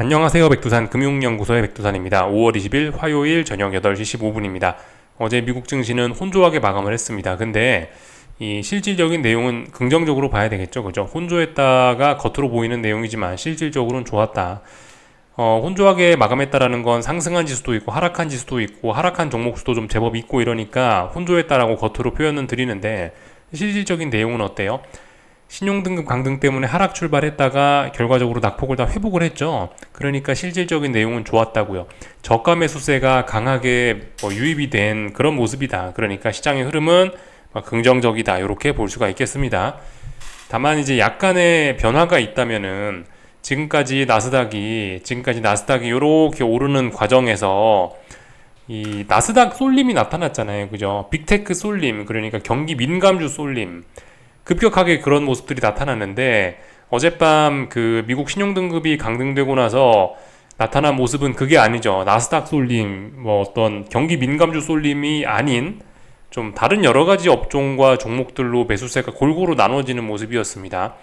안녕하세요. 백두산 금융연구소의 백두산입니다. 5월 20일 화요일 저녁 8시 15분입니다. 어제 미국 증시는 혼조하게 마감을 했습니다. 근데 이 실질적인 내용은 긍정적으로 봐야 되겠죠. 그죠? 혼조했다가 겉으로 보이는 내용이지만 실질적으로는 좋았다. 어, 혼조하게 마감했다라는 건 상승한 지수도 있고 하락한 지수도 있고 하락한 종목 수도 좀 제법 있고 이러니까 혼조했다라고 겉으로 표현은 드리는데 실질적인 내용은 어때요? 신용등급 강등 때문에 하락 출발했다가 결과적으로 낙폭을 다 회복을 했죠. 그러니까 실질적인 내용은 좋았다고요. 저가 매수세가 강하게 뭐 유입이 된 그런 모습이다. 그러니까 시장의 흐름은 긍정적이다. 이렇게 볼 수가 있겠습니다. 다만 이제 약간의 변화가 있다면은 지금까지 나스닥이 지금까지 나스닥이 이렇게 오르는 과정에서 이 나스닥 쏠림이 나타났잖아요. 그죠? 빅테크 쏠림 그러니까 경기 민감주 쏠림 급격하게 그런 모습들이 나타났는데 어젯밤 그 미국 신용등급이 강등되고 나서 나타난 모습은 그게 아니죠. 나스닥 쏠림, 뭐 어떤 경기 민감주 쏠림이 아닌 좀 다른 여러 가지 업종과 종목들로 매수세가 골고루 나눠지는 모습이었습니다.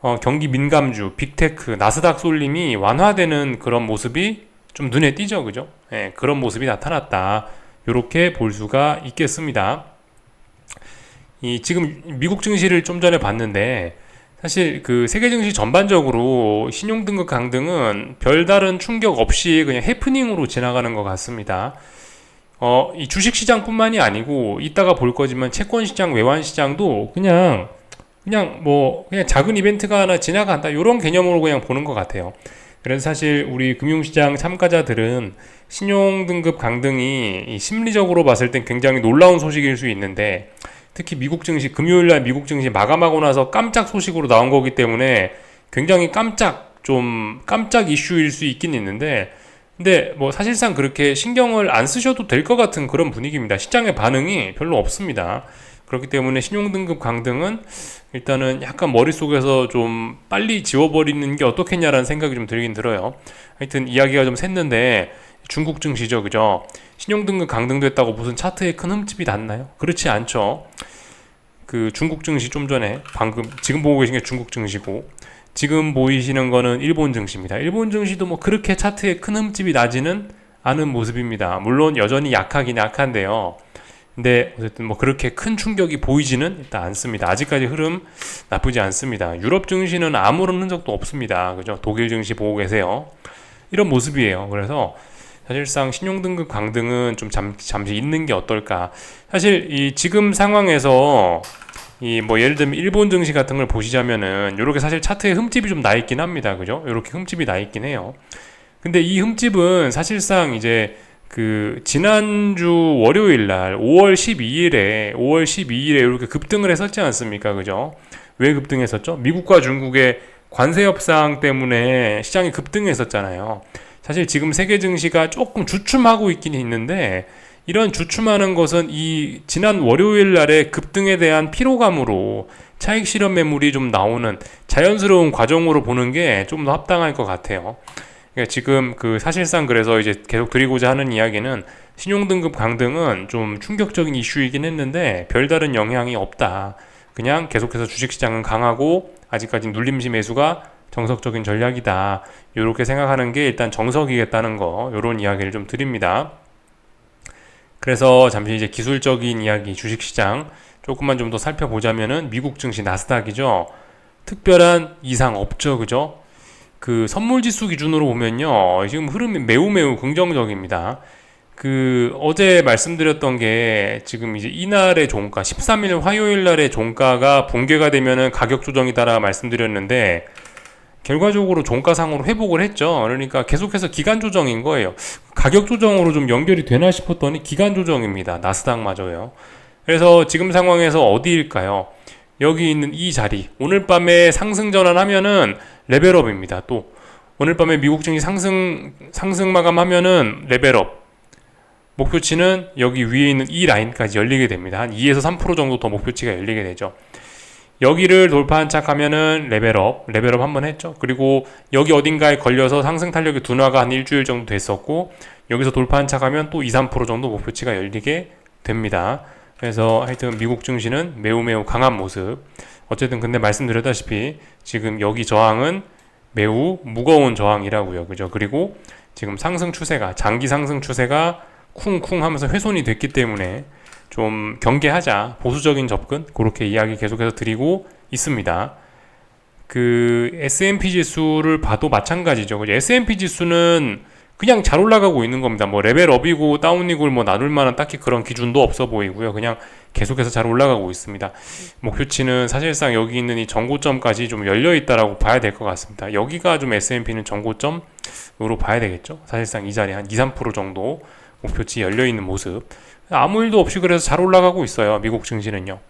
어, 경기 민감주, 빅테크, 나스닥 쏠림이 완화되는 그런 모습이 좀 눈에 띄죠, 그죠? 예, 그런 모습이 나타났다. 이렇게 볼 수가 있겠습니다. 이 지금 미국 증시를 좀 전에 봤는데 사실 그 세계 증시 전반적으로 신용 등급 강등은 별다른 충격 없이 그냥 해프닝으로 지나가는 것 같습니다. 어, 이 주식 시장뿐만이 아니고 이따가 볼 거지만 채권 시장, 외환 시장도 그냥 그냥 뭐 그냥 작은 이벤트가 하나 지나간다 이런 개념으로 그냥 보는 것 같아요. 그래서 사실 우리 금융시장 참가자들은 신용 등급 강등이 심리적으로 봤을 땐 굉장히 놀라운 소식일 수 있는데 특히 미국 증시 금요일 날 미국 증시 마감하고 나서 깜짝 소식으로 나온 거기 때문에 굉장히 깜짝 좀 깜짝 이슈일 수 있긴 있는데 근데 뭐 사실상 그렇게 신경을 안 쓰셔도 될 것 같은 그런 분위기입니다. 시장의 반응이 별로 없습니다. 그렇기 때문에 신용등급 강등은 일단은 약간 머릿속에서 좀 빨리 지워버리는 게 어떻겠냐라는 생각이 좀 들긴 들어요. 하여튼 이야기가 좀 샜는데 중국 증시죠, 그죠? 신용등급 강등됐다고 무슨 차트에 큰 흠집이 났나요? 그렇지 않죠. 그 중국 증시 좀 전에 방금 지금 보고 계신 게 중국 증시고 지금 보이시는 거는 일본 증시입니다. 일본 증시도 뭐 그렇게 차트에 큰 흠집이 나지는 않은 모습입니다. 물론 여전히 약하긴 약한데요. 근데 어쨌든 뭐 그렇게 큰 충격이 보이지는 일단 않습니다. 아직까지 흐름 나쁘지 않습니다. 유럽 증시는 아무런 흔적도 없습니다. 그죠? 독일 증시 보고 계세요. 이런 모습이에요. 그래서 사실상 신용등급 강등은 좀 잠, 잠시 있는 게 어떨까. 사실 이 지금 상황에서 이 뭐 예를 들면 일본 증시 같은 걸 보시자면은 요렇게 사실 차트에 흠집이 좀 나 있긴 합니다. 그죠? 요렇게 흠집이 나 있긴 해요. 근데 이 흠집은 사실상 이제 그 지난주 월요일 날 5월 12일에 5월 12일에 이렇게 급등을 했었지 않습니까? 그죠? 왜 급등했었죠? 미국과 중국의 관세 협상 때문에 시장이 급등했었잖아요. 사실 지금 세계 증시가 조금 주춤하고 있긴 있는데 이런 주춤하는 것은 이 지난 월요일 날의 급등에 대한 피로감으로 차익 실현 매물이 좀 나오는 자연스러운 과정으로 보는 게 좀 더 합당할 것 같아요. 그러니까 지금 그 사실상 그래서 이제 계속 드리고자 하는 이야기는 신용등급 강등은 좀 충격적인 이슈이긴 했는데 별다른 영향이 없다. 그냥 계속해서 주식시장은 강하고 아직까지 눌림시 매수가 정석적인 전략이다. 이렇게 생각하는 게 일단 정석이겠다는 거, 이런 이야기를 좀 드립니다. 그래서 잠시 이제 기술적인 이야기, 주식시장 조금만 좀 더 살펴보자면은 미국 증시 나스닥이죠. 특별한 이상 없죠, 그죠? 그 선물 지수 기준으로 보면요, 지금 흐름이 매우 매우 긍정적입니다. 그 어제 말씀드렸던 게 지금 이제 이날의 종가 13일 화요일 날의 종가가 붕괴가 되면은 가격 조정이다라 말씀드렸는데 결과적으로 종가상으로 회복을 했죠. 그러니까 계속해서 기간 조정인 거예요. 가격 조정으로 좀 연결이 되나 싶었더니 기간 조정입니다. 나스닥마저요. 그래서 지금 상황에서 어디일까요? 여기 있는 이 자리. 오늘 밤에 상승 전환하면은 레벨업입니다. 또 오늘 밤에 미국 증시 상승 상승 마감하면은 레벨업. 목표치는 여기 위에 있는 이 라인까지 열리게 됩니다. 한 2에서 3% 정도 더 목표치가 열리게 되죠. 여기를 돌파한 착하면은 레벨업, 레벨업 한 번 했죠. 그리고 여기 어딘가에 걸려서 상승 탄력이 둔화가 한 일주일 정도 됐었고 여기서 돌파한 착하면 또 2, 3% 정도 목표치가 열리게 됩니다. 그래서 하여튼 미국 증시는 매우 매우 강한 모습. 어쨌든 근데 말씀드렸다시피 지금 여기 저항은 매우 무거운 저항이라고요. 그죠? 그리고 지금 상승 추세가 장기 상승 추세가 쿵쿵 하면서 훼손이 됐기 때문에 좀 경계하자 보수적인 접근 그렇게 이야기 계속해서 드리고 있습니다. 그 S&P 지수를 봐도 마찬가지죠. S&P 지수는 그냥 잘 올라가고 있는 겁니다. 뭐 레벨업이고 다운이고 뭐 나눌 만한 딱히 그런 기준도 없어 보이고요. 그냥 계속해서 잘 올라가고 있습니다. 목표치는 사실상 여기 있는 이 전고점까지 좀 열려 있다라고 봐야 될 것 같습니다. 여기가 좀 S&P는 전고점으로 봐야 되겠죠. 사실상 이 자리 한 2, 3% 정도 목표치 열려 있는 모습. 아무 일도 없이 그래서 잘 올라가고 있어요. 미국 증시는요.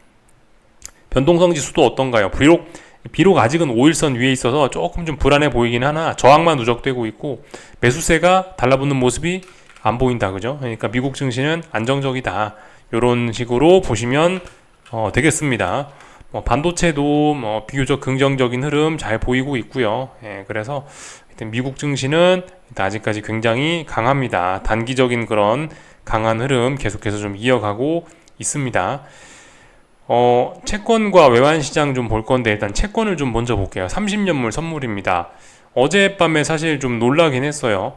변동성 지수도 어떤가요? 비록 비록 아직은 5일선 위에 있어서 조금 좀 불안해 보이긴 하나 저항만 누적되고 있고 매수세가 달라붙는 모습이 안 보인다 그죠? 그러니까 미국 증시는 안정적이다. 이런 식으로 보시면 어, 되겠습니다. 뭐 반도체도 뭐 비교적 긍정적인 흐름 잘 보이고 있고요. 예, 그래서 미국 증시는 아직까지 굉장히 강합니다. 단기적인 그런 강한 흐름 계속해서 좀 이어가고 있습니다. 어, 채권과 외환 시장 좀 볼 건데 일단 채권을 좀 먼저 볼게요. 30년물 선물입니다. 어젯밤에 사실 좀 놀라긴 했어요.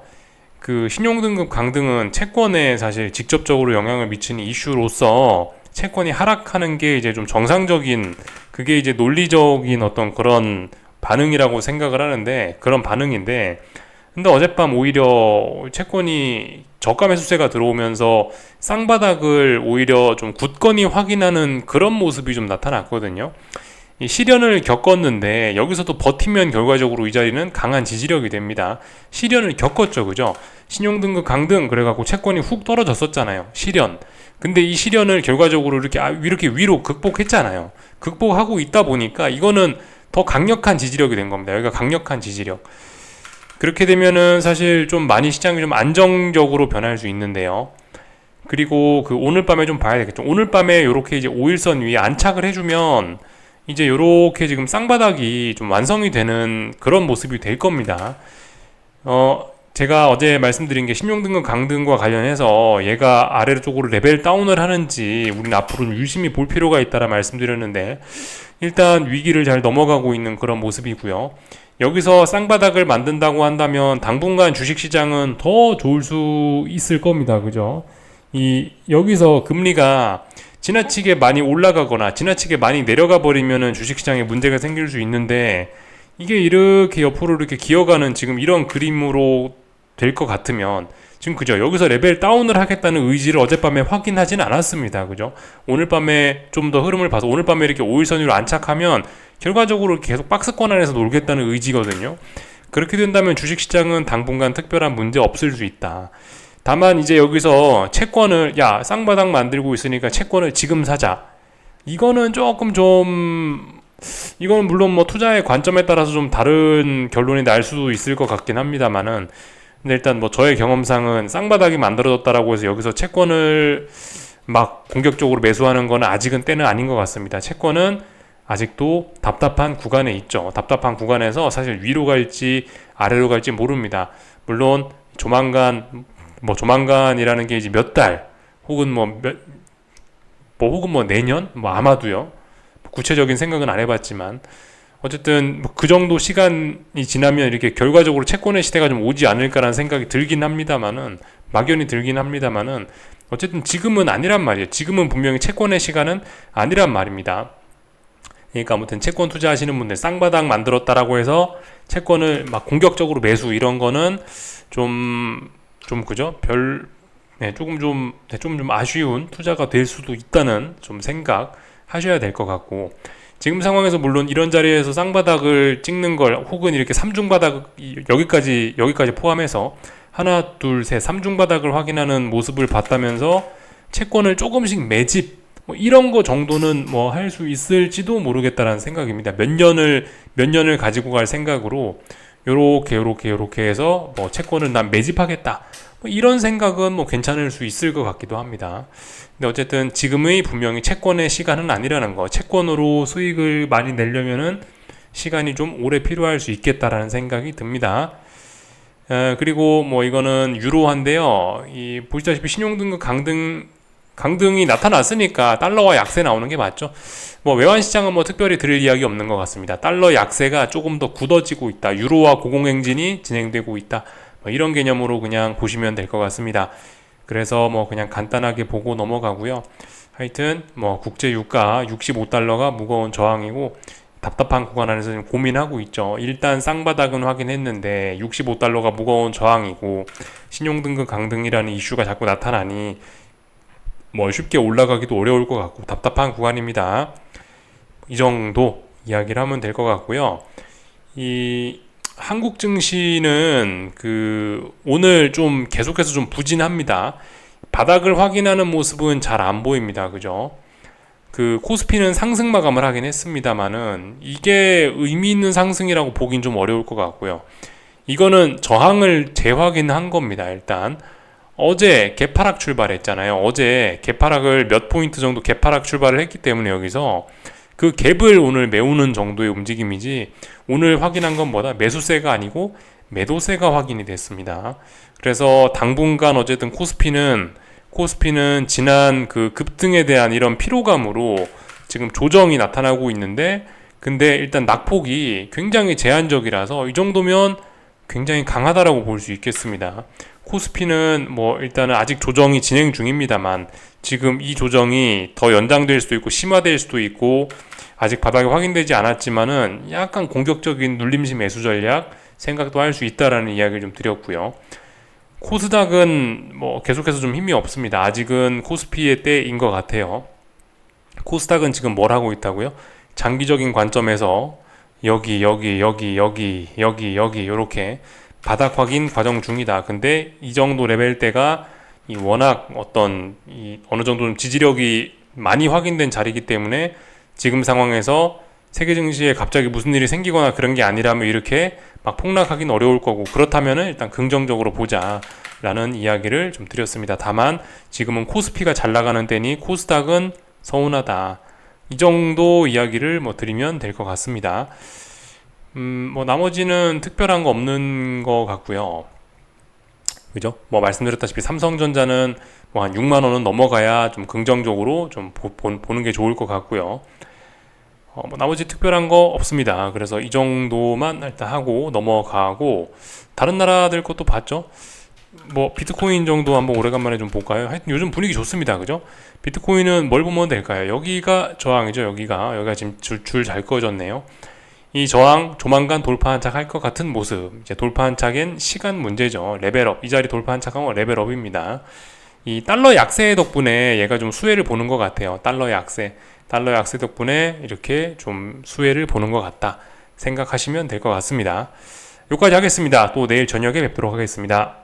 그 신용등급 강등은 채권에 사실 직접적으로 영향을 미치는 이슈로서 채권이 하락하는 게 이제 좀 정상적인 그게 이제 논리적인 어떤 그런 반응이라고 생각을 하는데 그런 반응인데 근데 어젯밤 오히려 채권이 저가 매수세가 들어오면서 쌍바닥을 오히려 좀 굳건히 확인하는 그런 모습이 좀 나타났거든요. 이 시련을 겪었는데 여기서도 버티면 결과적으로 이 자리는 강한 지지력이 됩니다. 시련을 겪었죠, 그죠? 신용등급 강등 그래갖고 채권이 훅 떨어졌었잖아요. 시련. 근데 이 시련을 결과적으로 이렇게 아, 이렇게 위로 극복했잖아요. 극복하고 있다 보니까 이거는 더 강력한 지지력이 된 겁니다. 여기가 강력한 지지력. 그렇게 되면은 사실 좀 많이 시장이 좀 안정적으로 변할 수 있는데요. 그리고 그 오늘 밤에 좀 봐야 되겠죠. 오늘 밤에 이렇게 이제 5일선 위에 안착을 해주면 이제 이렇게 지금 쌍바닥이 좀 완성이 되는 그런 모습이 될 겁니다. 어, 제가 어제 말씀드린 게 신용등급 강등과 관련해서 얘가 아래 쪽으로 레벨 다운을 하는지 우리는 앞으로 유심히 볼 필요가 있다라 말씀드렸는데 일단 위기를 잘 넘어가고 있는 그런 모습이고요. 여기서 쌍바닥을 만든다고 한다면 당분간 주식시장은 더 좋을 수 있을 겁니다. 그죠? 이, 여기서 금리가 지나치게 많이 올라가거나 지나치게 많이 내려가 버리면은 주식시장에 문제가 생길 수 있는데 이게 이렇게 옆으로 이렇게 기어가는 지금 이런 그림으로 될 것 같으면 지금 그죠 여기서 레벨 다운을 하겠다는 의지를 어젯밤에 확인하진 않았습니다 그죠 오늘 밤에 좀 더 흐름을 봐서 오늘 밤에 이렇게 5일선 위로 안착하면 결과적으로 계속 박스권 안에서 놀겠다는 의지거든요. 그렇게 된다면 주식시장은 당분간 특별한 문제 없을 수 있다. 다만 이제 여기서 채권을 야 쌍바닥 만들고 있으니까 채권을 지금 사자. 이거는 조금 좀 이거는 물론 뭐 투자의 관점에 따라서 좀 다른 결론이 날 수도 있을 것 같긴 합니다만은 근데 일단 뭐 저의 경험상은 쌍바닥이 만들어졌다라고 해서 여기서 채권을 막 공격적으로 매수하는 거는 아직은 때는 아닌 것 같습니다. 채권은 아직도 답답한 구간에 있죠. 답답한 구간에서 사실 위로 갈지 아래로 갈지 모릅니다. 물론 조만간 뭐 조만간이라는 게 이제 몇 달 혹은 뭐몇뭐 혹은 뭐 내년 뭐 아마도요. 구체적인 생각은 안 해봤지만 어쨌든 뭐 그 정도 시간이 지나면 이렇게 결과적으로 채권의 시대가 좀 오지 않을까라는 생각이 들긴 합니다만은 막연히 들긴 합니다만은 어쨌든 지금은 아니란 말이에요. 지금은 분명히 채권의 시간은 아니란 말입니다. 그러니까 아무튼 채권 투자하시는 분들 쌍바닥 만들었다라고 해서 채권을 막 공격적으로 매수 이런 거는 좀, 좀 그죠? 별, 네, 조금 좀, 네, 좀 아쉬운 투자가 될 수도 있다는 좀 생각 하셔야 될 것 같고, 지금 상황에서 물론 이런 자리에서 쌍바닥을 찍는 걸 혹은 이렇게 삼중바닥 여기까지 여기까지 포함해서 하나 둘 셋 삼중바닥을 확인하는 모습을 봤다면서 채권을 조금씩 매집 뭐 이런 거 정도는 뭐 할 수 있을지도 모르겠다라는 생각입니다. 몇 년을 몇 년을 가지고 갈 생각으로 요렇게 요렇게 요렇게 해서 뭐 채권을 난 매집하겠다. 뭐 이런 생각은 뭐 괜찮을 수 있을 것 같기도 합니다. 근데 어쨌든 지금의 분명히 채권의 시간은 아니라는 거. 채권으로 수익을 많이 내려면은 시간이 좀 오래 필요할 수 있겠다라는 생각이 듭니다. 에, 그리고 뭐 이거는 유로한데요. 이 보시다시피 신용등급 강등 강등이 나타났으니까 달러와 약세 나오는 게 맞죠. 뭐 외환 시장은 뭐 특별히 드릴 이야기 없는 것 같습니다. 달러 약세가 조금 더 굳어지고 있다. 유로화 고공행진이 진행되고 있다. 뭐 이런 개념으로 그냥 보시면 될 것 같습니다. 그래서 뭐 그냥 간단하게 보고 넘어가고요. 하여튼 뭐 국제 유가 65달러가 무거운 저항이고 답답한 구간 안에서 지금 고민하고 있죠. 일단 쌍바닥은 확인했는데 65달러가 무거운 저항이고 신용등급 강등이라는 이슈가 자꾸 나타나니 뭐 쉽게 올라가기도 어려울 것 같고 답답한 구간입니다. 이 정도 이야기를 하면 될 것 같고요. 이 한국 증시는 그 오늘 좀 계속해서 좀 부진합니다. 바닥을 확인하는 모습은 잘 안 보입니다. 그죠? 그 코스피는 상승 마감을 하긴 했습니다만은 이게 의미 있는 상승이라고 보긴 좀 어려울 것 같고요. 이거는 저항을 재확인한 겁니다. 일단 어제 개파락 출발했잖아요. 어제 개파락을 몇 포인트 정도 개파락 출발을 했기 때문에 여기서 그 갭을 오늘 메우는 정도의 움직임이지 오늘 확인한 건 뭐다? 매수세가 아니고 매도세가 확인이 됐습니다. 그래서 당분간 어쨌든 코스피는 코스피는 지난 그 급등에 대한 이런 피로감으로 지금 조정이 나타나고 있는데 근데 일단 낙폭이 굉장히 제한적이라서 이 정도면 굉장히 강하다라고 볼 수 있겠습니다. 코스피는 뭐 일단은 아직 조정이 진행 중입니다만 지금 이 조정이 더 연장될 수도 있고 심화될 수도 있고 아직 바닥이 확인되지 않았지만은 약간 공격적인 눌림시 매수 전략 생각도 할 수 있다라는 이야기를 좀 드렸고요. 코스닥은 뭐 계속해서 좀 힘이 없습니다. 아직은 코스피의 때인 것 같아요. 코스닥은 지금 뭘 하고 있다고요? 장기적인 관점에서 여기 여기 여기 여기 여기 여기 이렇게 바닥 확인 과정 중이다. 근데 이 정도 레벨 때가 이 워낙 어떤 이 어느 정도 좀 지지력이 많이 확인된 자리이기 때문에 지금 상황에서 세계 증시에 갑자기 무슨 일이 생기거나 그런 게 아니라면 이렇게 막 폭락하기는 어려울 거고 그렇다면은 일단 긍정적으로 보자라는 이야기를 좀 드렸습니다. 다만 지금은 코스피가 잘 나가는 때니 코스닥은 서운하다. 이 정도 이야기를 뭐 드리면 될 것 같습니다. 음, 뭐 나머지는 특별한 거 없는 것 같고요. 그죠? 뭐 말씀드렸다시피 삼성전자는 뭐 한 6만 원은 넘어가야 좀 긍정적으로 좀 보, 보 는 게 좋을 것 같고요. 어, 뭐 나머지 특별한 거 없습니다. 그래서 이 정도만 일단 하고 넘어가고 다른 나라들 것도 봤죠. 뭐 비트코인 정도 한번 오래간만에 좀 볼까요? 하여튼 요즘 분위기 좋습니다. 그죠? 비트코인은 뭘 보면 될까요? 여기가 저항이죠. 여기가 여기가 지금 줄잘 꺼졌네요. 이 저항 조만간 돌파 한착할 것 같은 모습. 이제 돌파 한착엔 시간 문제죠. 레벨업. 이 자리 돌파 한착하면 레벨업입니다. 이 달러 약세 덕분에 얘가 좀 수혜를 보는 것 같아요. 달러 약세. 달러 약세 덕분에 이렇게 좀 수혜를 보는 것 같다. 생각하시면 될 것 같습니다. 여기까지 하겠습니다. 또 내일 저녁에 뵙도록 하겠습니다.